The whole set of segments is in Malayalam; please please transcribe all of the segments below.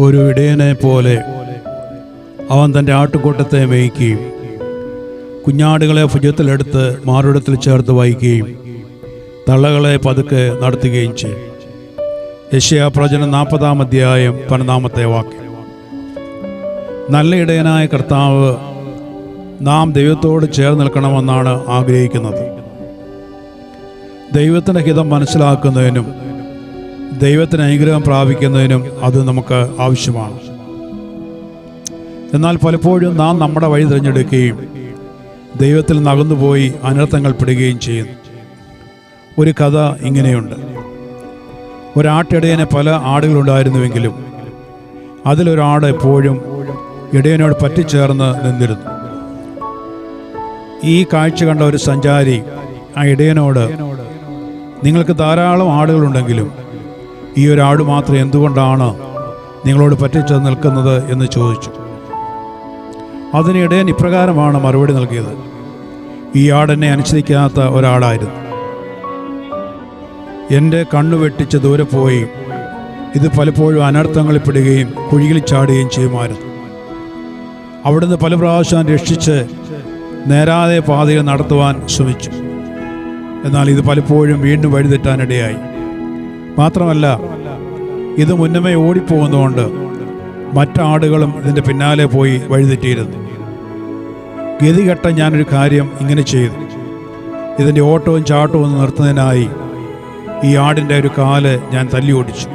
ഒരു ഇടയനെ പോലെ അവൻ തന്റെ ആട്ടുകൂട്ടത്തെ മേയ്ക്കുകയും കുഞ്ഞാടുകളെ ഭുജത്തിലെടുത്ത് മാറിടത്തിൽ ചേർത്ത് വായിക്കുകയും തള്ളകളെ പതുക്കെ നടത്തുകയും ചെയ്യും യശ്യാ പ്രവചനം നാൽപ്പതാം അധ്യായം പതിനൊന്നാമത്തെ വാക്യം. നല്ല ഇടയനായ കർത്താവ് നാം ദൈവത്തോട് ചേർന്ന് നിൽക്കണമെന്നാണ് ആഗ്രഹിക്കുന്നത്. ദൈവത്തിന്റെ ഹിതം മനസ്സിലാക്കുന്നതിനും ദൈവത്തിന് അനുഗ്രഹം പ്രാപിക്കുന്നതിനും അത് നമുക്ക് ആവശ്യമാണ്. എന്നാൽ പലപ്പോഴും നാം നമ്മുടെ വഴി തിരഞ്ഞെടുക്കുകയും ദൈവത്തിൽ നകന്നുപോയി അനർത്ഥങ്ങൾ പെടുകയും ചെയ്യുന്നു. ഒരു കഥ ഇങ്ങനെയുണ്ട്. ഒരാട്ടിടയനെ പല ആടുകളുണ്ടായിരുന്നുവെങ്കിലും അതിലൊരാട് എപ്പോഴും ഇടയനോട് പറ്റിച്ചേർന്ന് നിന്നിരുന്നു. ഈ കാഴ്ച കണ്ട ഒരു സഞ്ചാരി ആ ഇടയനോട് നിങ്ങൾക്ക് ധാരാളം ആടുകളുണ്ടെങ്കിലും ഈ ഒരാട് മാത്രം എന്തുകൊണ്ടാണ് നിങ്ങളോട് പറ്റിച്ച് നിൽക്കുന്നത് എന്ന് ചോദിച്ചു. അതിന് ഇപ്രകാരമാണ് മറുപടി നൽകിയത്. ഈ ആടെന്നെ അനുസരിക്കാത്ത ഒരാളായിരുന്നു. എന്റെ കണ്ണു വെട്ടിച്ച് ദൂരെ പോയി ഇത് പലപ്പോഴും അനർത്ഥങ്ങളിൽ പെടുകയും കുഴിയിൽ ചാടുകയും ചെയ്യുമായിരുന്നു. അവിടുന്ന് പല പ്രാവശ്യം രക്ഷിച്ച് നേരാതെ പാതയിൽ നടത്തുവാൻ ശ്രമിച്ചു. എന്നാൽ ഇത് പലപ്പോഴും വീണ്ടും വഴിതെറ്റാനിടയായി. മാത്രമല്ല ഇത് മുന്നമേ ഓടിപ്പോകുന്നതുകൊണ്ട് മറ്റാടുകളും ഇതിന്റെ പിന്നാലെ പോയി വഴിതെറ്റിയിരുന്നു. ഗതികെട്ട ഞാനൊരു കാര്യം ഇങ്ങനെ ചെയ്തു. ഇതിന്റെ ഓട്ടവും ചാട്ടവും നിർത്തുന്നതിനായി ഈ ആടിന്റെ ഒരു കാൽ ഞാൻ തല്ലി ഓടിച്ചു.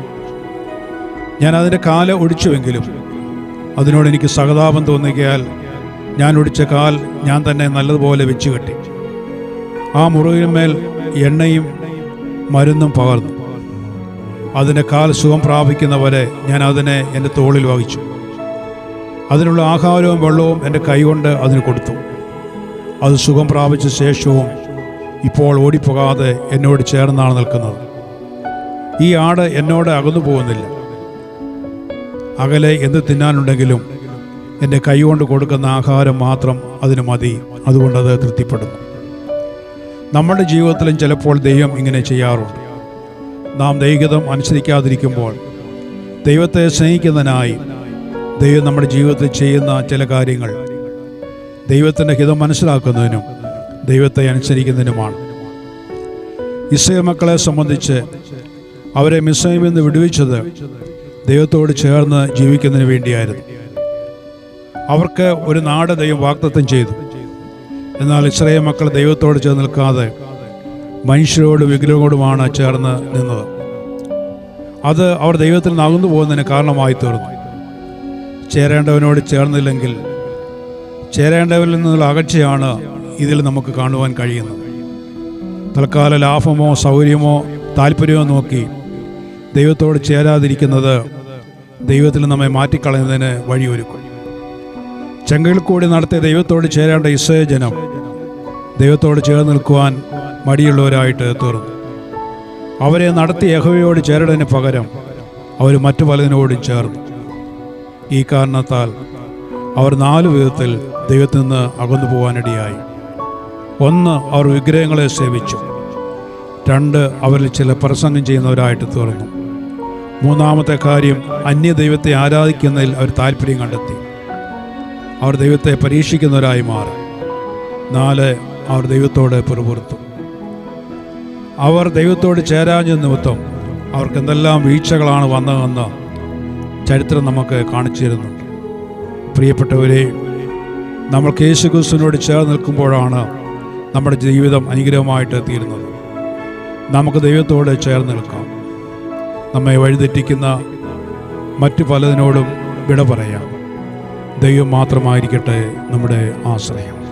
ഞാൻ അതിന്റെ കാൽ ഒടിച്ചുവെങ്കിലും അതിനോട് എനിക്ക് സഹതാപം തോന്നിയാൽ ഞാൻ ഒടിച്ച കാൽ ഞാൻ തന്നെ നല്ലതുപോലെ വെച്ച് കെട്ടി ആ മുറിവിന്മേൽ എണ്ണയും മരുന്നും പകർന്നു. അതിന്റെ കാൽ സുഖം പ്രാപിക്കുന്നവരെ ഞാൻ അതിനെ എന്റെ തോളിൽ വഹിച്ചു. അതിനുള്ള ആഹാരവും വെള്ളവും എന്റെ കൈകൊണ്ട് അതിന് കൊടുത്തു. അത് സുഖം പ്രാപിച്ച ശേഷവും ഇപ്പോൾ ഓടിപ്പോകാതെ എന്നോട് ചേർന്നാണ് നിൽക്കുന്നത്. ഈ ആട് എന്നോട് അകന്നു പോകുന്നില്ല. അകലെ എന്ത് തിന്നാനുണ്ടെങ്കിലും എന്റെ കൈകൊണ്ട് കൊടുക്കുന്ന ആഹാരം മാത്രം അതിന് മതി. അതുകൊണ്ടത് തൃപ്തിപ്പെടുന്നു. നമ്മുടെ ജീവിതത്തിലും ചിലപ്പോൾ ദൈവം ഇങ്ങനെ ചെയ്യാറുണ്ട്. നാം ദൈവികതം അനുസരിക്കാതിരിക്കുമ്പോൾ ദൈവത്തെ സ്നേഹിക്കുന്നതിനായി ദൈവം നമ്മുടെ ജീവിതത്തിൽ ചെയ്യുന്ന ചില കാര്യങ്ങൾ ദൈവത്തിന്റെ ഹിതം മനസ്സിലാക്കുന്നതിനും ദൈവത്തെ അനുസരിക്കുന്നതിനുമാണ്. ഇസ്ലേ മക്കളെ സംബന്ധിച്ച് അവരെ മിസ്സൈമിൽ നിന്ന് വിടുവിച്ചത് ദൈവത്തോട് ചേർന്ന് ജീവിക്കുന്നതിന് വേണ്ടിയായിരുന്നു. അവർക്ക് ഒരു നാട് ദൈവം വാഗ്ദത്തം ചെയ്തു. എന്നാൽ ഇസ്രയേ മക്കൾ ദൈവത്തോട് ചേർന്ന് നിൽക്കാതെ മനുഷ്യരോട് വിഗ്രഹങ്ങളോടുമാണ് ചേർന്ന് നിന്നത്. അത് അവർ ദൈവത്തിൽ നിന്ന് അകന്നു പോകുന്നതിന് കാരണമായി തീർന്നു. ചേരേണ്ടവനോട് ചേർന്നില്ലെങ്കിൽ ചേരേണ്ടവരിൽ നിന്നുള്ള അകച്ചയാണ് ഇതിൽ നമുക്ക് കാണുവാൻ കഴിയുന്നത്. തൽക്കാല ലാഭമോ സൗകര്യമോ താല്പര്യമോ നോക്കി ദൈവത്തോട് ചേരാതിരിക്കുന്നത് ദൈവത്തിൽ നമ്മെ മാറ്റിക്കളയുന്നതിന് വഴിയൊരുക്കും. ചെങ്കയിൽ കൂടി നടത്തിയ ദൈവത്തോട് ചേരേണ്ട ഇസ്രയജനം ദൈവത്തോട് ചേർന്ന് നിൽക്കുവാൻ മടിയുള്ളവരായിട്ട് തീർന്നു. അവരെ നടത്തി യഹോവയോട് ചേരുന്നതിന് പകരം അവർ മറ്റു പലതിനോടും ചേർന്നു. ഈ കാരണത്താൽ അവർ നാലു വിധത്തിൽ ദൈവത്തിൽ നിന്ന് അകന്നു പോകാനിടയായി. ഒന്ന് അവർ വിഗ്രഹങ്ങളെ സേവിച്ചു. രണ്ട് അവരിൽ ചില പ്രസംഗം ചെയ്യുന്നവരായിട്ട് തീർന്നു. മൂന്നാമത്തെ കാര്യം അന്യ ദൈവത്തെ ആരാധിക്കുന്നതിൽ അവർ താല്പര്യം കണ്ടെത്തി. അവർ ദൈവത്തെ പരീക്ഷിക്കുന്നവരായി മാറി. നാല് അവർ ദൈവത്തോട് പിറുപുറത്തു. അവർ ദൈവത്തോട് ചേരാഞ്ഞ നിമിത്തം അവർക്ക് എന്തെല്ലാം വീഴ്ചകളാണ് വന്നതെന്ന് ചരിത്രം നമുക്ക് കാണിച്ചു തരുന്നുണ്ട് പ്രിയപ്പെട്ടവരെ നമ്മൾ യേശു ക്രിസ്തുവിനോട് ചേർന്ന് നിൽക്കുമ്പോഴാണ് നമ്മുടെ ജീവിതം അനുഗ്രഹമായിട്ട് തീരുന്നത്. നമുക്ക് ദൈവത്തോട് ചേർന്ന് നിൽക്കാം. നമ്മെ വഴിതെറ്റിക്കുന്ന മറ്റു പലതിനോടും വിട പറയാം. ദൈവം മാത്രമായിരിക്കട്ടെ നമ്മുടെ ആശ്രയം.